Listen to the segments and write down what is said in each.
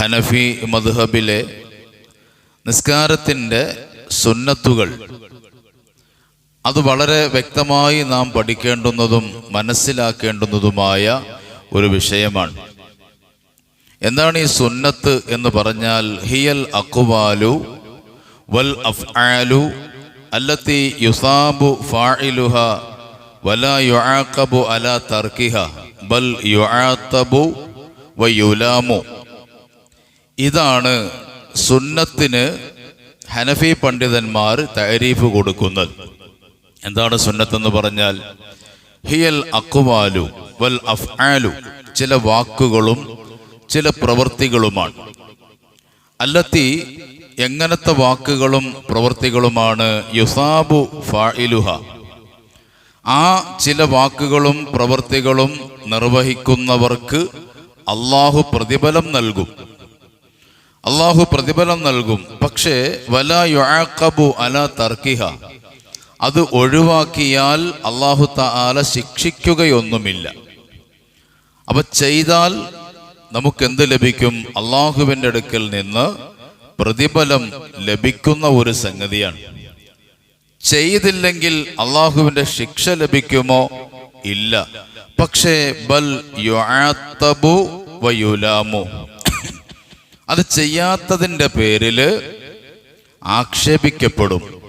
ഹനഫി മധുഹബിലെ നിസ്കാരത്തിന്റെ സുന്നത്തുകൾ. അത് വളരെ വ്യക്തമായി നാം പഠിക്കേണ്ടുന്നതും മനസ്സിലാക്കേണ്ടുന്നതുമായ ഒരു വിഷയമാണ്. എന്താണ് ഈ സുന്നത്ത് എന്ന് പറഞ്ഞാൽ ഹിയൽ അക്കുവാലു വൽ അഫ്ആലു അല്ലത്തി യുസാബു ഫാഇലുഹ വലാ യുആഖബു അലാ തർക്കിഹ ബൽ യുആത്തബു വയുലാമു ഇതാണ് സുന്നത്തിന് ഹനഫി പണ്ഡിതന്മാർ തരീഫ് കൊടുക്കുന്നത്. എന്താണ് സുന്നത്ത് എന്ന് പറഞ്ഞാൽ ഹിയൽ അക്വാലു വൽ അഫ്ആലു. ചില വാക്കുകളും ചില പ്രവൃത്തികളുമാണ് അല്ലത്തി എങ്ങനത്തെ വാക്കുകളും പ്രവൃത്തികളുമാണ് യുസാബു ഫായിലുഹ ആ ചില വാക്കുകളും പ്രവൃത്തികളും നിർവഹിക്കുന്നവർക്ക് അള്ളാഹു പ്രതിഫലം നൽകും. അള്ളാഹു പ്രതിഫലം നൽകും. പക്ഷേ വല യുഴക്കബു അല തർക്കിഹ. അത് ഒഴിവാക്കിയാൽ അള്ളാഹു താല ശിക്ഷിക്കുകയൊന്നുമില്ല. അപ്പൊ ചെയ്താൽ നമുക്ക് എന്ത് ലഭിക്കും? അള്ളാഹുവിന്റെ അടുക്കൽ നിന്ന് പ്രതിഫലം ലഭിക്കുന്ന ഒരു സംഗതിയാണ്. ചെയ്തില്ലെങ്കിൽ അള്ളാഹുവിന്റെ ശിക്ഷ ലഭിക്കുമോ? ഇല്ല. പക്ഷേ ബൽ യുആത്തബു വയുലാമു അത് ചെയ്യാത്തതിന്റെ പേരിൽ ആക്ഷേപിക്കപ്പെടും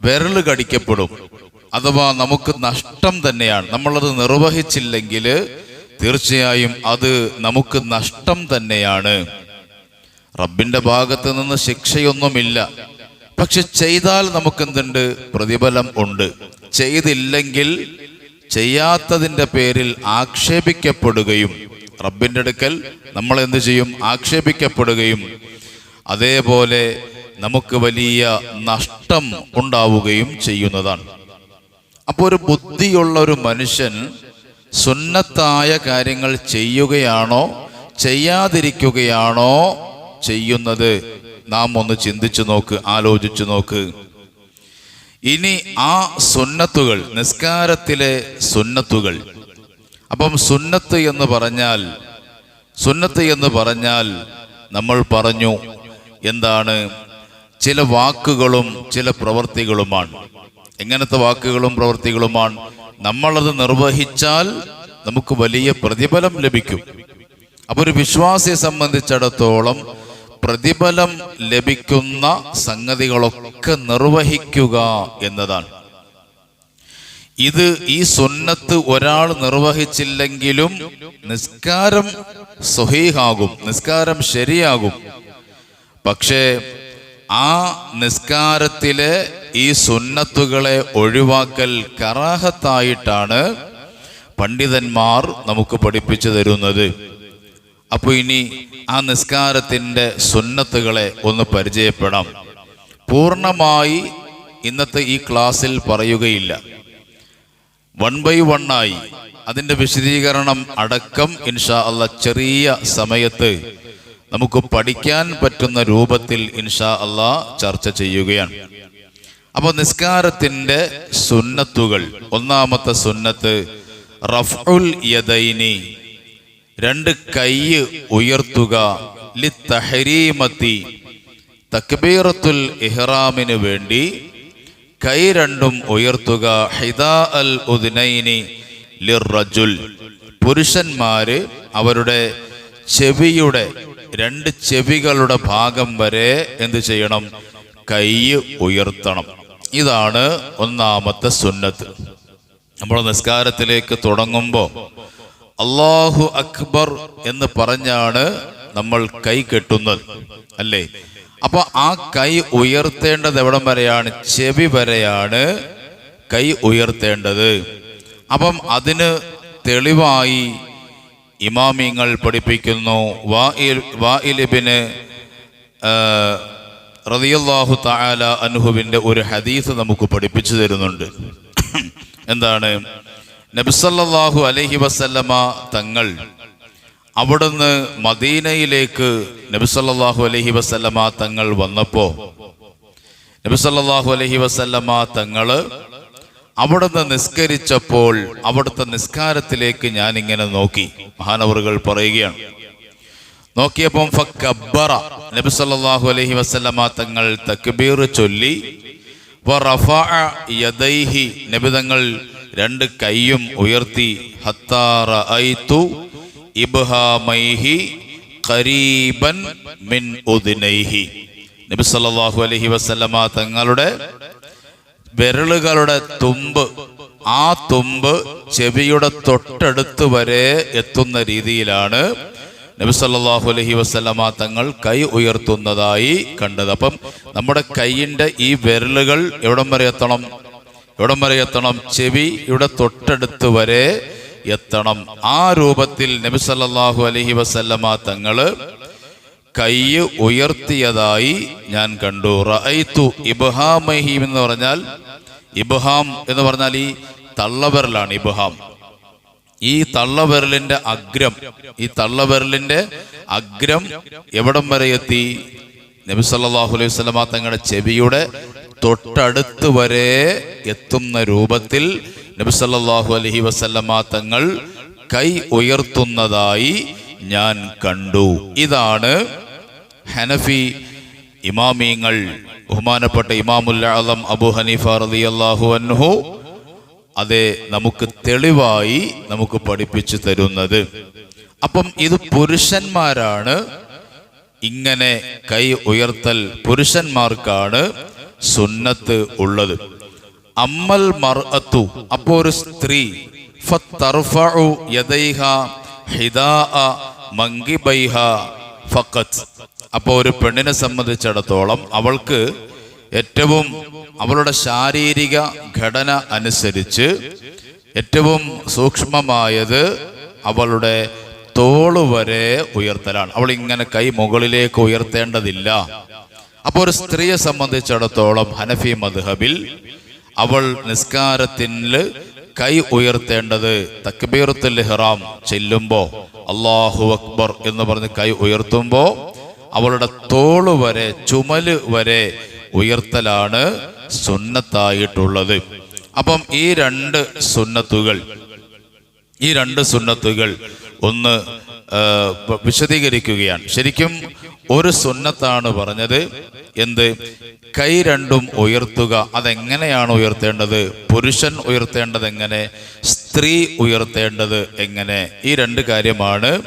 വിരൽ കടിക്കപ്പെടും അഥവാ നമുക്ക് നഷ്ടം തന്നെയാണ്. നമ്മളത് നിർവഹിച്ചില്ലെങ്കിൽ തീർച്ചയായും അത് നമുക്ക് നഷ്ടം തന്നെയാണ്. റബ്ബിന്റെ ഭാഗത്ത് നിന്ന് ശിക്ഷയൊന്നുമില്ല. പക്ഷെ ചെയ്താൽ നമുക്കെന്തുണ്ട്? പ്രതിഫലം ഉണ്ട്. ചെയ്തില്ലെങ്കിൽ ചെയ്യാത്തതിന്റെ പേരിൽ ആക്ഷേപിക്കപ്പെടുകയും റബ്ബിന്റെ അടുക്കൽ നമ്മൾ എന്ത് ചെയ്യും? ആക്ഷേപിക്കപ്പെടുകയും അതേപോലെ നമുക്ക് വലിയ നഷ്ടം ഉണ്ടാവുകയും ചെയ്യുന്നതാണ്. അപ്പോൾ ഒരു ബുദ്ധിയുള്ള ഒരു മനുഷ്യൻ സുന്നത്തായ കാര്യങ്ങൾ ചെയ്യുകയാണോ ചെയ്യാതിരിക്കുകയാണോ ചെയ്യുന്നത്? നാം ഒന്ന് ചിന്തിച്ചു നോക്ക് ആലോചിച്ചു നോക്ക്. ഇനി ആ സുന്നത്തുകൾ നിസ്കാരത്തിലെ സുന്നത്തുകൾ അപ്പം സുന്നത്ത് എന്ന് പറഞ്ഞാൽ സുന്നത്ത് എന്ന് പറഞ്ഞാൽ നമ്മൾ പറഞ്ഞു എന്താണ്? ചില വാക്കുകളും ചില പ്രവൃത്തികളുമാണ് എങ്ങനത്തെ വാക്കുകളും പ്രവൃത്തികളുമാണ് നമ്മളത് നിർവഹിച്ചാൽ നമുക്ക് വലിയ പ്രതിഫലം ലഭിക്കും. അപ്പൊ ഒരു വിശ്വാസിയെ സംബന്ധിച്ചിടത്തോളം പ്രതിഫലം ലഭിക്കുന്ന സംഗതികളൊക്കെ നിർവഹിക്കുക എന്നതാണ്. ഇത് ഈ സുന്നത്ത് ഒരാൾ നിർവഹിച്ചില്ലെങ്കിലും നിസ്കാരം സുഹീഹാകും നിസ്കാരം ശരിയാകും. പക്ഷേ ആ നിസ്കാരത്തിലെ ഈ സുന്നത്തുകളെ ഒഴിവാക്കൽ കറാഹത്തായിട്ടാണ് പണ്ഡിതന്മാർ നമുക്ക് പഠിപ്പിച്ചു തരുന്നത്. അപ്പോൾ ഇനി ആ നിസ്കാരത്തിന്റെ സുന്നത്തുകളെ ഒന്ന് പരിചയപ്പെടാം. പൂർണമായി ഇന്നത്തെ ഈ ക്ലാസ്സിൽ പറയുകയില്ല. വൺ ബൈ വൺ ആയി. അതിന്റെ വിശദീകരണം അടക്കം ഇൻഷാ അല്ല ചെറിയ സമയത്ത് നമുക്ക് പഠിക്കാൻ പറ്റുന്ന രൂപത്തിൽ ഇൻഷാ അല്ല ചർച്ച ചെയ്യുകയാണ്. അപ്പോൾ നിസ്കാരത്തിന്റെ സുന്നത്തുകൾ. ഒന്നാമത്തെ സുന്നത്ത് റഫുൽ യദൈനി രണ്ട് കൈ ഉയർത്തുക ലി തഹരീമത്തി തക്ബീറത്തുൽ ഇഹ്റാമിന് വേണ്ടി കൈ രണ്ടും ഉയർത്തുക. ഹിദാ അൽ ഉദ്നൈനി ലിറജുൽ. പുരുഷന്മാര് അവരുടെ ചെവിയുടെ രണ്ട് ചെവികളുടെ ഭാഗം വരെ എന്ത് ചെയ്യണം? കൈ ഉയർത്തണം. ഇതാണ് ഒന്നാമത്തെ സുന്നത്ത്. നമ്മൾ നിസ്കാരത്തിലേക്ക് തുടങ്ങുമ്പോൾ അള്ളാഹു അക്ബർ എന്ന് പറഞ്ഞാണ് നമ്മൾ കൈ കെട്ടുന്നത്. അല്ലേ? അപ്പൊ ആ കൈ ഉയർത്തേണ്ടത് എവിടം വരെയാണ്? ചെവി വരെയാണ് കൈ ഉയർത്തേണ്ടത്. അപ്പം അതിന് തെളിവായി ഇമാമിങ്ങൾ പഠിപ്പിക്കുന്നു. വാഇലിബിന് റതിയല്ലാഹു താല അനുഹുവിന്റെ ഒരു ഹദീസ് നമുക്ക് പഠിപ്പിച്ചു തരുന്നുണ്ട്. എന്താണ്? നബിസല്ലാഹു അലഹി വസല്ലമ തങ്ങൾ അവിടുന്ന് മദീനയിലേക്ക് നബിസല്ലാഹു അലഹി വസല്ലമ തങ്ങൾ വന്നപ്പോ നബിസല്ലാഹു അലഹി വസല്ലമ തങ്ങൾ അവിടുന്ന് നിസ്കരിച്ചപ്പോൾ അവിടുത്തെ നിസ്കാരത്തിലേക്ക് ഞാൻ ഇങ്ങനെ നോക്കി. മഹാനവറുകൾ പറയുകയാണ്. നോക്കിയപ്പം ഫക്കബ്ബറ നബി സല്ലല്ലാഹു അലൈഹി വസല്ലമ തങ്ങൾ തക്ബീർ ചൊല്ലി വറഫഅ യദൈഹി നബി തങ്ങൾ രണ്ട് കൈയും ഉയർത്തി ഹത്താറ റഅയ്തു ഇബ്ഹാമൈഹി ഖരീബൻ മിൻ ഉദ്നൈഹി. നബി സല്ലല്ലാഹു അലൈഹി വസല്ലമ തങ്ങളുടെ വിരലുകളുടെ തുമ്പ് ആ തുമ്പ് ചെവിയുടെ തൊട്ടടുത്ത് വരെ എത്തുന്ന രീതിയിലാണ് നബി സല്ലല്ലാഹു അലൈഹി വസല്ലമ തങ്ങൾ കൈ ഉയർത്തുന്നതായി കണ്ടത്. അപ്പം നമ്മുടെ കൈയിന്റെ ഈ വിരലുകൾ എവിടം വരെ എത്തണം? എവിടം വരെ എത്തണം? ചെവി ചെവിയുടെ തൊട്ടടുത്ത് വരെ എത്തണം. ആ രൂപത്തിൽ നബി അലഹി വസല്ലമ തങ്ങൾ കൈ ഉയർത്തിയതായി ഞാൻ കണ്ടു. റഅയ്തു ഇബ്ഹാമഹീം എന്ന് പറഞ്ഞാൽ ഇബ്ഹാം എന്ന് പറഞ്ഞാൽ ഈ തള്ളവരലാണ് ഇബ്ഹാം. ഈ തള്ളവരലിന്റെ അഗ്രം ഈ തള്ളവരലിന്റെ അഗ്രം എവിടം വരെ എത്തി? നബി സല്ലാഹു അലൈഹി വസല്ലമ തങ്ങളുടെ ചെവിയുടെ തൊട്ടടുത്ത് വരെ എത്തുന്ന രൂപത്തിൽ നബി സല്ലല്ലാഹു അലൈഹി വസല്ലമ തങ്ങൾ കൈ ഉയർത്തുന്നതായി ഞാൻ കണ്ടു. ഇതാണ് ഹനഫി ഇമാമീങ്ങൾ ബഹുമാനപ്പെട്ട ഇമാമുൽ ആലം അബു ഹനീഫ റളിയല്ലാഹു അൻഹു അതെ നമുക്ക് തെളിവായി നമുക്ക് പഠിപ്പിച്ചു തരുന്നത്. അപ്പം ഇത് പുരുഷന്മാരാണ്. ഇങ്ങനെ കൈ ഉയർത്തൽ പുരുഷന്മാർക്കാണ് സുന്നത്ത് ഉള്ളത്. അമ്മൽ മർഅത്തു അപ്പോ ഒരു സ്ത്രീ ഫത്തർഫഉ യദൈഹ ഹിദാഅ മങ്കിബൈഹ ഫഖത്ത് അപ്പോൾ ഒരു പെണ്ണിനെ സംബന്ധിച്ചിടത്തോളം അവൾക്ക് ഏറ്റവും അവളുടെ ശാരീരിക ഘടന അനുസരിച്ച് ഏറ്റവും സൂക്ഷ്മമായത് അവളുടെ തോൾ വരെ ഉയർത്തലാണ്. അവൾ ഇങ്ങനെ കൈ മുകളിലേക്ക് ഉയർത്തേണ്ടതില്ല. അപ്പോൾ ഒരു സ്ത്രീയെ സംബന്ധിച്ചിടത്തോളം ഹനഫി മദ്ഹബിൽ അവൾ നിസ്കാരത്തിൽ കൈ ഉയർത്തേണ്ടത് തക്ബീറത്തുൽ ഇഹ്റാം ചെല്ലുമ്പോ അള്ളാഹു അക്ബർ എന്ന് പറഞ്ഞ് കൈ ഉയർത്തുമ്പോ അവളുടെ തോൾ വരെ ചുമൽ വരെ ഉയർത്തലാണ് സുന്നത്തായിട്ടുള്ളത്. അപ്പം ഈ രണ്ട് സുന്നത്തുകൾ ഈ രണ്ട് സുന്നത്തുകൾ ഒന്ന് വിശദീകരിക്കുകയാണ്. ശരിക്കും ഒരു സുന്നത്താണ് പറഞ്ഞത്. എന്ത്? കൈ രണ്ടും ഉയർത്തുക. അതെങ്ങനെയാണ് ഉയർത്തേണ്ടത്? പുരുഷൻ ഉയർത്തേണ്ടത് എങ്ങനെ? സ്ത്രീ ഉയർത്തേണ്ടത് എങ്ങനെ? ഈ രണ്ട് കാര്യമാണ്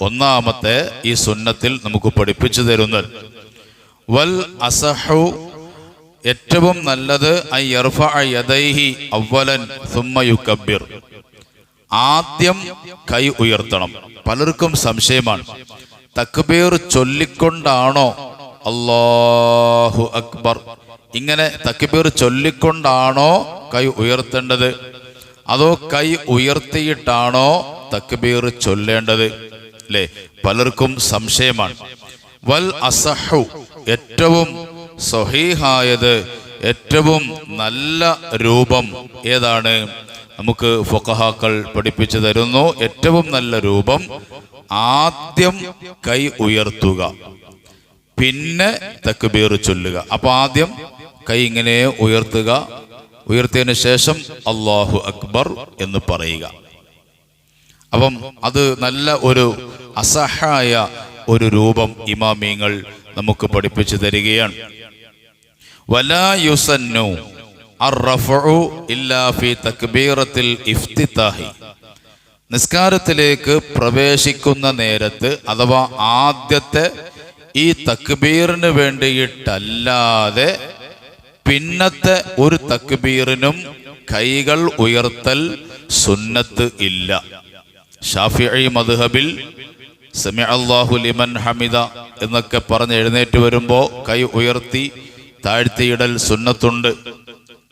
ഒന്നാമത്തെ ഈ സുന്നത്തിൽ നമുക്ക് പഠിപ്പിച്ചു തരുന്നത്. വൽ അസഹു ഏറ്റവും നല്ലത് യദൈഹി അവലൻ സുമ്മ യുക്കബ്ബിർ ആദ്യം കൈ ഉയർത്തണം. പലർക്കും സംശയമാണ്. തക്ബീർ ചൊല്ലിക്കൊണ്ടാണോ? അള്ളാഹു അക്ബർ. ഇങ്ങനെ തക്ബീർ ചൊല്ലിക്കൊണ്ടാണോ കൈ ഉയർത്തേണ്ടത്? അതോ കൈ ഉയർത്തിയിട്ടാണോ തക്ബീർ ചൊല്ലേണ്ടത്? അല്ലേ പലർക്കും സംശയമാണ്. വൽ അസഹു ഏറ്റവും സഹീഹായത് ഏറ്റവും നല്ല രൂപം ഏതാണ്? നമുക്ക് ഫൊക്കഹാക്കൾ പഠിപ്പിച്ചു തരുന്നു. ഏറ്റവും നല്ല രൂപം ആദ്യം കൈ ഉയർത്തുക. പിന്നെ തക്ബീർ ചൊല്ലുക. അപ്പൊ ആദ്യം കൈ ഇങ്ങനെ ഉയർത്തുക. ഉയർത്തിയതിന് ശേഷം അള്ളാഹു അക്ബർ എന്ന് പറയുക. അപ്പം അത് നല്ല ഒരു അസഹായ ഒരു രൂപം ഇമാമീങ്ങൾ നമുക്ക് പഠിപ്പിച്ചു തരികയാണ്. വലാ യുസന്നു നിസ്കാരത്തിലേക്ക് പ്രവേശിക്കുന്ന നേരത്ത് അഥവാ ആദ്യത്തെ ഈ തക്ബീറിന് വേണ്ടിയിട്ടല്ലാതെ പിന്നത്തെ ഒരു തക്ബീറിനും കൈകൾ ഉയർത്തൽ സുന്നത്ത് ഇല്ല. ഷാഫിഅഴി മദ്ഹബിൽ സമി ലിമൻ ഹമിദ എന്നൊക്കെ പറഞ്ഞ് എഴുന്നേറ്റ് വരുമ്പോൾ കൈ ഉയർത്തി താഴ്ത്തിയിടൽ സുന്നത്തുണ്ട്.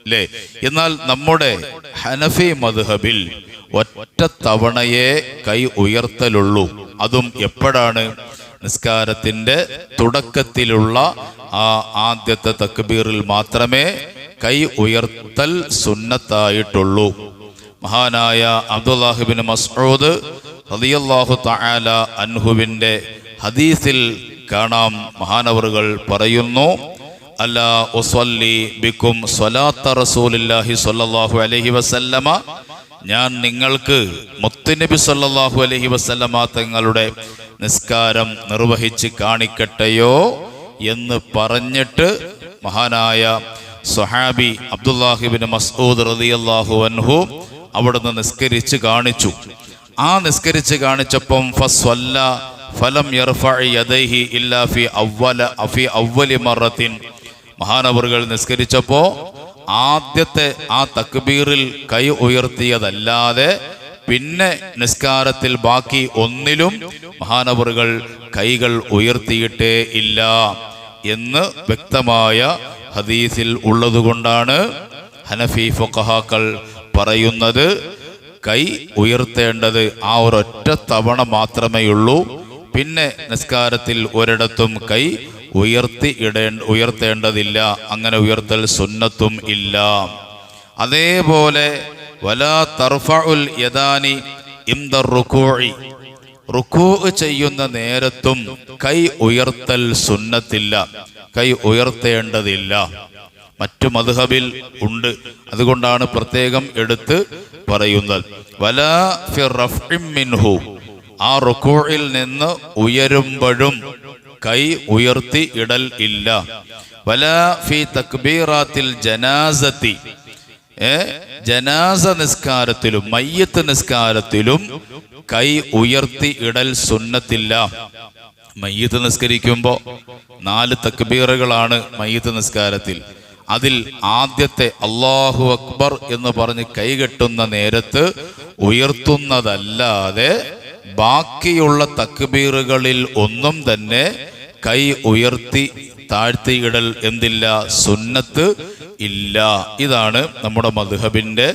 അല്ലേ എന്നാൽ നമ്മുടെ ഹനഫി മദ്ഹബിൽ ഒറ്റ തവണയെ കൈ ഉയർത്തലുള്ളൂ. അതും എപ്പോഴാണ്? നിസ്കാരത്തിന്റെ തുടക്കത്തിലുള്ള ആ ആദ്യത്തെ തക്ബീറിൽ മാത്രമേ കൈ ഉയർത്തൽ സുന്നത്തായിട്ടുള്ളൂ. മഹാനായ അബ്ദുല്ലാഹിബിൻ മസ്ഊദ് റളിയല്ലാഹു തആല അൻഹുവിന്റെ ഹദീസിൽ കാണാം മഹാനവറുകൾ പറയുന്നു അല്ല ഒസ്വല്ലി ബിക്കും സ്വലാത്ത റസൂലില്ലാഹി സ്വല്ലല്ലാഹു അലൈഹി വസല്ലമ. ഞാൻ നിങ്ങൾക്ക് മുത്തുനബി സല്ലല്ലാഹു അലൈഹി വസല്ലമ തങ്ങളുടെ നിസ്കാരം നിർവഹിച്ച് കാണിക്കട്ടെയോ എന്ന് പറഞ്ഞിട്ട് മഹാനായ സ്വഹാബി അബ്ദുല്ലാഹിബിൻ മസ്ഊദ് റളിയല്ലാഹു അൻഹു അവിടുന്ന് നിസ്കരിച്ച് കാണിച്ചു. ആ നിസ്കരിച്ച് കാണിച്ചപ്പം ഫസ്വല്ല ഫലം യർഫഅ യദൈഹി ഇല്ലാ ഫി അവ്വല ഫി അവ്വലി മറത്തിൻ മഹാനവറുകൾ നിസ്കരിച്ചപ്പോ ആദ്യത്തെ ആ തക്ബീറിൽ കൈ ഉയർത്തിയതല്ലാതെ പിന്നെ നിസ്കാരത്തിൽ ബാക്കി ഒന്നിലും മഹാനവറുകൾ കൈകൾ ഉയർത്തിയിട്ടേ ഇല്ല എന്ന് വ്യക്തമായ ഹദീസിൽ ഉള്ളതുകൊണ്ടാണ് ഹനഫി ഫൊക്കഹാക്കൾ പറയുന്നത്. കൈ ഉയർത്തേണ്ടത് ആ ഒരൊറ്റ തവണ മാത്രമേയുള്ളൂ. പിന്നെ നിസ്കാരത്തിൽ ഒരിടത്തും കൈ ഉയർത്തി ഇടേ ഉയർത്തേണ്ടതില്ല. അങ്ങനെ ഉയർത്തൽ സുന്നത്തും ഇല്ല. അതേപോലെ വലാ യദാനി ഇംദർ ചെയ്യുന്ന നേരത്തും കൈ ഉയർത്തൽ സുന്നത്തില്ല. കൈ ഉയർത്തേണ്ടതില്ല. മറ്റു മധുഹബിൽ ഉണ്ട്. അതുകൊണ്ടാണ് പ്രത്യേകം എടുത്ത് പറയുന്നത്. വലാ ഫി റഫ്ഇം മിൻഹു. ആ റുക്കോയിൽ നിന്ന് ഉയരുമ്പോഴും കൈ ഉയർത്തി ഇടൽ ഇല്ല. വലാ ഫി തക്ബീറാത്തിൽ ജനാസത്തി. ജനാസ നിസ്കാരത്തിലും മയ്യത്ത് നിസ്കാരത്തിലും കൈ ഉയർത്തി ഇടൽ സുന്നത്തില്ല. മയ്യത്ത് നിസ്കരിക്കുമ്പോൾ നാല് തക്ബീറുകളാണ് മയ്യത്ത് നിസ്കാരത്തിൽ. അതിൽ ആദ്യത്തെ അള്ളാഹു അക്ബർ എന്ന് പറഞ്ഞ് കൈകെട്ടുന്ന നേരത്ത് ഉയർത്തുന്നതല്ലാതെ ബാക്കിയുള്ള തക്ബീറുകളിൽ ഒന്നും തന്നെ കൈ ഉയർത്തി താഴ്ത്തിയിടൽ എന്തില്ല സുന്നത്ത് ഇല്ല. ഇതാണ് നമ്മുടെ മധുഹബിന്റെ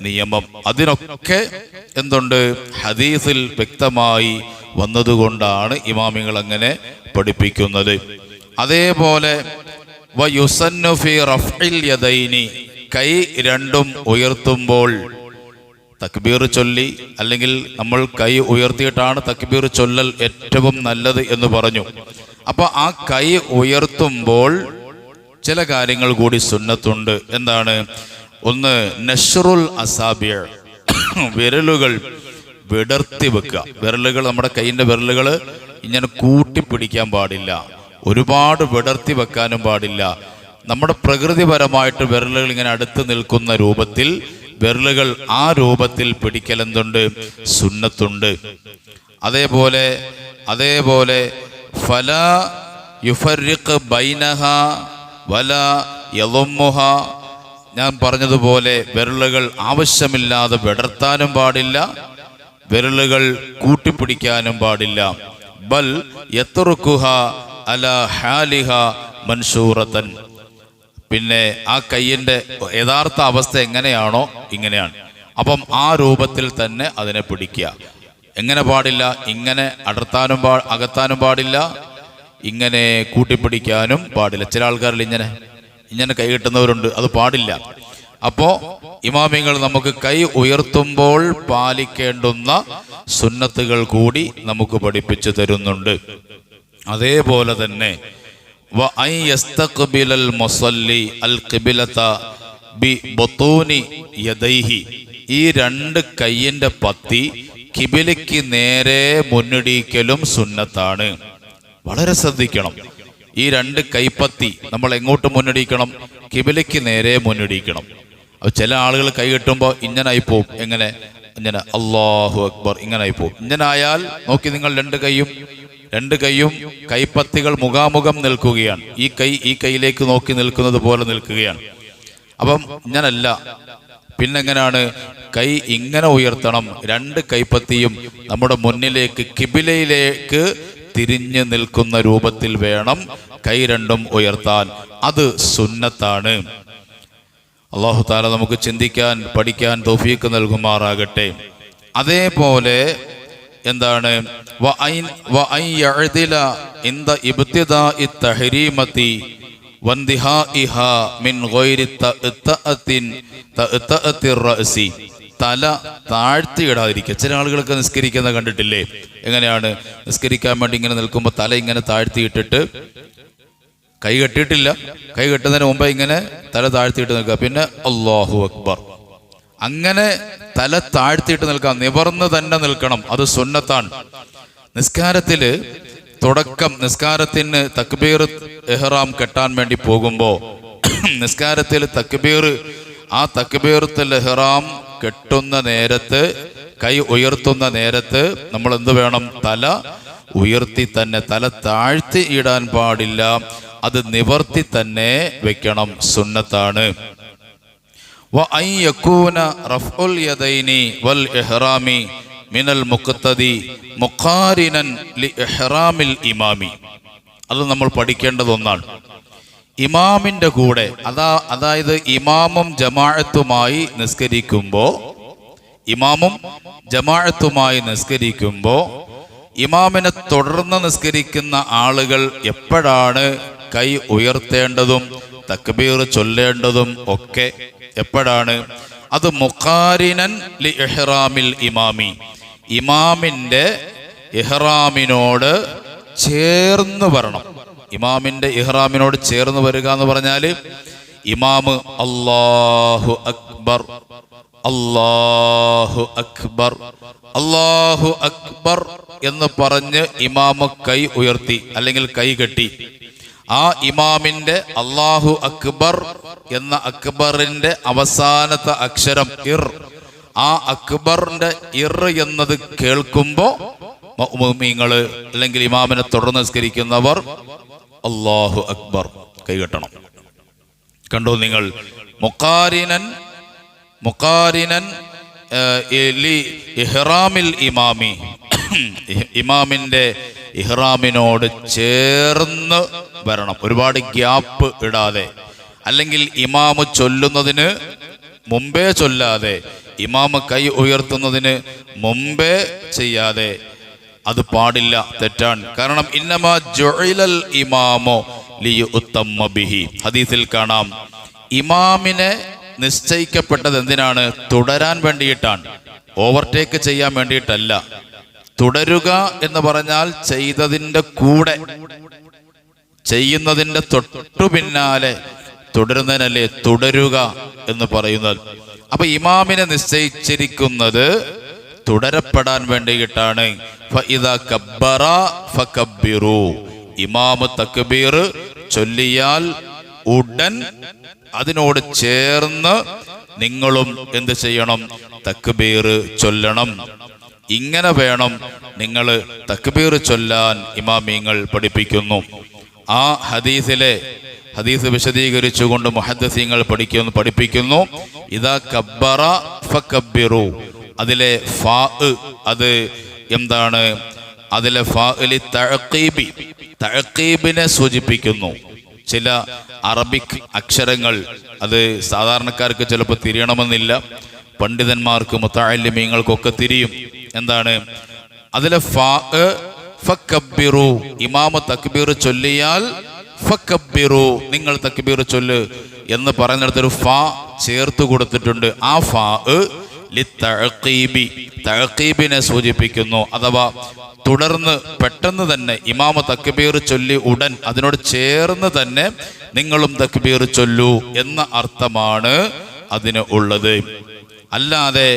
നിയമം. അതിനൊക്കെ എന്തുണ്ട്? ഹദീസിൽ വ്യക്തമായി വന്നതുകൊണ്ടാണ് ഇമാമിങ്ങൾ അങ്ങനെ പഠിപ്പിക്കുന്നത്. അതേപോലെ കൈ രണ്ടും ഉയർത്തുമ്പോൾ തക്ബീർ ചൊല്ലി അല്ലെങ്കിൽ നമ്മൾ കൈ ഉയർത്തിയിട്ടാണ് തക്ബീർ ചൊല്ലൽ ഏറ്റവും നല്ലത് എന്ന് പറഞ്ഞു. അപ്പൊ ആ കൈ ഉയർത്തുമ്പോൾ ചില കാര്യങ്ങൾ കൂടി സുന്നത്തുണ്ട്. എന്താണ്? ഒന്ന് നഷറുൽ അസാബിയ. വിരലുകൾ വിടർത്തി വെക്കുക. വിരലുകൾ നമ്മുടെ കൈയിന്റെ വിരലുകൾ ഇങ്ങനെ കൂട്ടിപ്പിടിക്കാൻ പാടില്ല. ഒരുപാട് വിടർത്തി വെക്കാനും പാടില്ല. നമ്മുടെ പ്രകൃതിപരമായിട്ട് വിരലുകൾ ഇങ്ങനെ അടുത്ത് നിൽക്കുന്ന രൂപത്തിൽ വിരലുകൾ ആ രൂപത്തിൽ പിടിക്കലെന്തുണ്ട്? സുന്നത്തുണ്ട്. അതേപോലെ അതേപോലെ ഫല യുഫറിഖ് ബൈനഹ വല യലുമുഹ ഞാൻ പറഞ്ഞതുപോലെ വിരലുകൾ ആവശ്യമില്ലാതെ വിടർത്താനും പാടില്ല വിരലുകൾ കൂട്ടിപ്പിടിക്കാനും പാടില്ല. ബൽ യത്തുറുക്കുഹ അല ഹാലിഹ മൻഷൂറത്തൻ പിന്നെ ആ കയ്യിന്റെ യഥാർത്ഥ അവസ്ഥ എങ്ങനെയാണോ ഇങ്ങനെയാണ്. അപ്പം ആ രൂപത്തിൽ തന്നെ അതിനെ പിടിക്കുക. എങ്ങനെ പാടില്ല? ഇങ്ങനെ അടർത്താനും പാ അകത്താനും പാടില്ല. ഇങ്ങനെ കൂട്ടിപ്പിടിക്കാനും പാടില്ല. ചില ആൾക്കാരിൽ ഇങ്ങനെ ഇങ്ങനെ കൈ കിട്ടുന്നവരുണ്ട്. അത് പാടില്ല. അപ്പോ ഇമാമിങ്ങൾ നമുക്ക് കൈ ഉയർത്തുമ്പോൾ പാലിക്കേണ്ടുന്ന സുന്നത്തുകൾ കൂടി നമുക്ക് പഠിപ്പിച്ചു തരുന്നുണ്ട്. അതേപോലെ തന്നെ ഈ രണ്ട് കയ്യിന്റെ പത്തി കിബിലയ്ക്ക് നേരെ മുന്നിടിക്കലും സുന്നത്താണ്. വളരെ ശ്രദ്ധിക്കണം. ഈ രണ്ട് കൈപ്പത്തി നമ്മൾ എങ്ങോട്ട് മുന്നിടിക്കണം? കിബിലയ്ക്ക് നേരെ മുന്നിടിക്കണം അപ്പൊ ചില ആളുകൾ കൈ കെട്ടുമ്പോൾ ഇങ്ങനായി പോകും എങ്ങനെ? ഇങ്ങനെ. അള്ളാഹു അക്ബർ ഇങ്ങനായി പോകും ഇങ്ങനായാൽ നോക്കി നിങ്ങൾ രണ്ട് കൈയും രണ്ട് കൈയും കൈപ്പത്തികൾ മുഖാമുഖം നിൽക്കുകയാണ്. ഈ കൈ ഈ കൈയിലേക്ക് നോക്കി നിൽക്കുന്നത് പോലെ നിൽക്കുകയാണ്. അപ്പം ഞാനല്ല പിന്നെങ്ങനാണ്? കൈ ഇങ്ങനെ ഉയർത്തണം. രണ്ട് കൈപ്പത്തിയും നമ്മുടെ മുന്നിലേക്ക് കിബിലയിലേക്ക് തിരിഞ്ഞു നിൽക്കുന്ന രൂപത്തിൽ വേണം കൈ രണ്ടും ഉയർത്താൻ. അത് സുന്നത്താണ്. അള്ളാഹു താല നമുക്ക് ചിന്തിക്കാൻ പഠിക്കാൻ തോഫീക്ക് നൽകുമാറാകട്ടെ. അതേപോലെ എന്താണ്? തല താഴ്ത്തിയിടാതിരിക്കുക. ചില ആളുകളൊക്കെ നിസ്കരിക്കുന്ന കണ്ടിട്ടില്ലേ? എങ്ങനെയാണ്? നിസ്കരിക്കാൻ വേണ്ടി ഇങ്ങനെ നിൽക്കുമ്പോൾ തല ഇങ്ങനെ താഴ്ത്തിയിട്ടിട്ട് കൈ കെട്ടിയിട്ടില്ല. കൈ കെട്ടുന്നതിന് മുമ്പ് ഇങ്ങനെ തല താഴ്ത്തിയിട്ട് നിൽക്കുക. പിന്നെ അള്ളാഹു അക്ബർ. അങ്ങനെ തല താഴ്ത്തിയിട്ട് നിൽക്കാം. നിവർന്ന് തന്നെ നിൽക്കണം. അത് സുന്നത്താണ്. നിസ്കാരത്തിൽ തുടക്കം നിസ്കാരത്തിന് തക്ബീർ എഹ്റാം കെട്ടാൻ വേണ്ടി പോകുമ്പോൾ നിസ്കാരത്തിൽ തക്ബീർ ആ തക്ബീർത്തിൽ എഹ്റാം കെട്ടുന്ന നേരത്ത് കൈ ഉയർത്തുന്ന നേരത്ത് നമ്മൾ എന്ത് വേണം? തല ഉയർത്തി തന്നെ തല താഴ്ത്തി ഇടാൻ പാടില്ല. അത് നിവർത്തി തന്നെ വെക്കണം. സുന്നത്താണ്. മിനൽ മുക്കത്തതി മുഖാരിനൻ ലി ഇഹ്റാമിൽ ഇമാമി. അത് നമ്മൾ പഠിക്കേണ്ടത് ഒന്നാണ്. ഇമാമിന്റെ കൂടെ അതാ അതായത് ഇമാമും ജമാഅത്തുമായി നിസ്കരിക്കുമ്പോൾ ഇമാമും ജമാഅത്തുമായി നിസ്കരിക്കുമ്പോൾ ഇമാമിനെ തുടർന്ന് നിസ്കരിക്കുന്ന ആളുകൾ എപ്പോഴാണ് കൈ ഉയർത്തേണ്ടതും തക്ബീർ ചൊല്ലേണ്ടതും ഒക്കെ എപ്പോഴാണ്? അത് മുഖാരിനൻ ലി ഇഹ്റാമിൽ ഇമാമി. ഇമാമിന്റെ ഇഹ്റാമിനോട് ചേർന്ന് വരണം. ഇമാമിന്റെ ഇഹ്റാമിനോട് ചേർന്ന് വരിക എന്ന് പറഞ്ഞാൽ ഇമാമ് അല്ലാഹു അക്ബർ അല്ലാഹു അക്ബർ അല്ലാഹു അക്ബർ എന്ന് പറഞ്ഞ് ഇമാമ് കൈ ഉയർത്തി അല്ലെങ്കിൽ കൈ കെട്ടി. ആ ഇമാമിന്റെ അള്ളാഹു അക്ബർ എന്ന അക്ബറിന്റെ അവസാനത്തെ അക്ഷരം ഇർ. ആ അക്ബറിന്റെ ഇർ എന്നത് കേൾക്കുമ്പോ മുഅ്മിനീങ്ങൾ അല്ലെങ്കിൽ ഇമാമിനെ തുടർന്ന് നിസ്കരിക്കുന്നവർ അള്ളാഹു അക്ബർ. കൈകെട്ടണം കണ്ടോ നിങ്ങൾ? മുക്കാരിനൻ മുക്കാരിനൻ ഇഹ്റാമിൽ ഇമാമി. ഇമാമിന്റെ ഇഹ്റാമിനോട് ചേർന്ന് വരണം. ഒരുപാട് ഗ്യാപ്പ് ഇടാതെ. അല്ലെങ്കിൽ ഇമാമ് ചൊല്ലുന്നതിന് മുമ്പേ ചൊല്ലാതെ ഇമാമ് കൈ ഉയർത്തുന്നതിന് മുമ്പേ ചെയ്യാതെ. അത് പാടില്ല തെറ്റാണ്. കാരണം ഇന്നമാ ജുഇലൽ ഇമാമോ ലിയുത്തമ്മ ബിഹി. ഹദീസിൽ കാണാം ഇമാമിനെ നിശ്ചയിക്കപ്പെട്ടത് എന്തിനാണ്? തുടരാൻ വേണ്ടിയിട്ടാണ്. ഓവർടേക്ക് ചെയ്യാൻ വേണ്ടിയിട്ടല്ല. തുടരുക എന്ന് പറഞ്ഞാൽ ചെയ്തതിന്റെ കൂടെ ചെയ്യുന്നതിന്റെ തൊട്ടു പിന്നാലെ തുടരുന്നതിനല്ലേ തുടരുക എന്ന് പറയുന്നത്. അപ്പൊ ഇമാമിനെ നിശ്ചയിച്ചിരിക്കുന്നത് തുടരപ്പെടാൻ വേണ്ടിയിട്ടാണ്. ഇമാമ് തക്ബീർ ചൊല്ലിയാൽ ഉടൻ അതിനോട് ചേർന്ന് നിങ്ങളും എന്ത് ചെയ്യണം? തക്ബീർ ചൊല്ലണം. ഇങ്ങനെ വേണം നിങ്ങൾ തക്ബീർ ചൊല്ലാൻ ഇമാമിങ്ങൾ പഠിപ്പിക്കുന്നു. ആ ഹദീസിലെ ഹദീസ് വിശദീകരിച്ചുകൊണ്ട് മുഹദ്ദസീങ്ങൾ പഠിക്കുന്നു പഠിപ്പിക്കുന്നു. ഇതാ കബ്ബറ ഫക്കബിറു അതിലെ ഫാ അത് എന്താണ്? അതിലെ ഫാഇലി തഴക്കീബി തഴക്കീബിനെ സൂചിപ്പിക്കുന്നു. ചില അറബിക് അക്ഷരങ്ങൾ അത് സാധാരണക്കാർക്ക് ചിലപ്പോൾ തിരിയണമെന്നില്ല. പണ്ഡിതന്മാർക്ക് മുത്താലിമീങ്ങൾക്കൊക്കെ തിരിയും. എന്താണ്? അതിലെ ഇമാമ തക്ബീർ ചൊല്ലിയാൽ ഫക്കബ്ബിറു. നിങ്ങൾ തക്ബീർ ചൊല്ല് എന്ന് പറഞ്ഞിടത്തൊരു ഫാ ചേർത്ത് കൊടുത്തിട്ടുണ്ട്. ആ ഫാ തഴക്കീബിനെ സൂചിപ്പിക്കുന്നു. അഥവാ തുടർന്ന് പെട്ടെന്ന് തന്നെ ഇമാമ തക്ബീർ ചൊല്ലി ഉടൻ അതിനോട് ചേർന്ന് തന്നെ നിങ്ങളും തക്ബീർ ചൊല്ലു എന്ന അർത്ഥമാണ് അതിന് ഉള്ളത്. അല്ലാതെ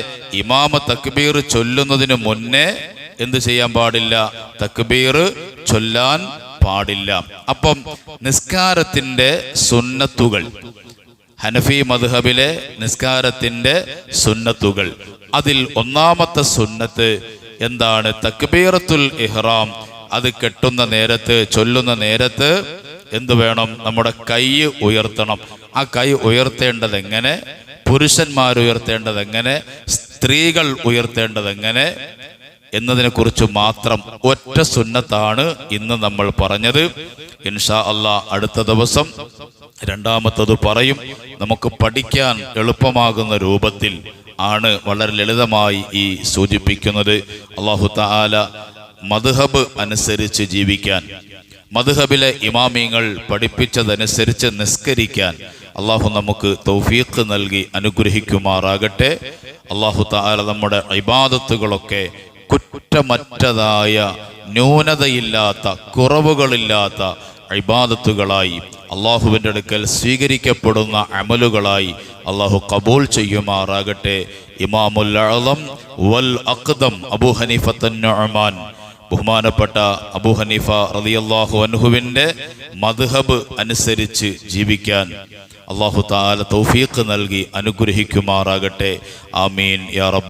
ഇമാമ തക്ബീർ ചൊല്ലുന്നതിന് മുന്നേ എന്ത് ചെയ്യാൻ പാടില്ല? തക്ബീർ ചൊല്ലാൻ പാടില്ല. അപ്പം നിസ്കാരത്തിന്റെ സുന്നത്തുകൾ ഹനഫി മധുഹബിലെ നിസ്കാരത്തിന്റെ സുന്നത്തുകൾ അതിൽ ഒന്നാമത്തെ സുന്നത്ത് എന്താണ്? തക്ബീറത്തുൽ ഇഹ്റാം അത് കെട്ടുന്ന നേരത്ത് ചൊല്ലുന്ന നേരത്ത് എന്തു വേണം? നമ്മുടെ കൈ ഉയർത്തണം. ആ കൈ ഉയർത്തേണ്ടത് എങ്ങനെ പുരുഷന്മാർ ഉയർത്തേണ്ടത് എങ്ങനെ? സ്ത്രീകൾ ഉയർത്തേണ്ടത് എങ്ങനെ? എന്നതിനെക്കുറിച്ച് മാത്രം ഒറ്റ സുന്നത്താണ് ഇന്ന് നമ്മൾ പറഞ്ഞത്. ഇൻഷാ അള്ളാ അടുത്ത ദിവസം രണ്ടാമത്തത് പറയും. നമുക്ക് പഠിക്കാൻ എളുപ്പമാകുന്ന രൂപത്തിൽ ആണ് വളരെ ലളിതമായി ഈ സൂചിപ്പിക്കുന്നത്. അള്ളാഹു താല മധുഹബ് അനുസരിച്ച് ജീവിക്കാൻ മധുഹബിലെ ഇമാമിങ്ങൾ പഠിപ്പിച്ചതനുസരിച്ച് നിസ്കരിക്കാൻ അള്ളാഹു നമുക്ക് തൗഫീഖ് നൽകി അനുഗ്രഹിക്കുമാറാകട്ടെ. അള്ളാഹു താല നമ്മുടെ ഇബാദത്തുകളൊക്കെ കുറ്റമറ്റതായ ന്യൂനതയില്ലാത്ത കുറവുകളില്ലാത്ത ഇബാദത്തുകളായി അള്ളാഹുവിന്റെ അടുക്കൽ സ്വീകരിക്കപ്പെടുന്ന അമലുകളായി അള്ളാഹു കബൂൽ ചെയ്യുമാറാകട്ടെ. ഇമാമുൽ അളം വൽ അക്ദം അബു ഹനീഫത്തൻ നുഅ്മാൻ ബഹുമാനപ്പെട്ട അബു ഹനീഫ റളിയല്ലാഹു അൻഹുവിന്റെ മദ്ഹബ് അനുസരിച്ച് ജീവിക്കാൻ അള്ളാഹു താല തൗഫീഖ് നൽകി അനുഗ്രഹിക്കുമാറാകട്ടെ. ആമീൻ. യാ റബ്ബ്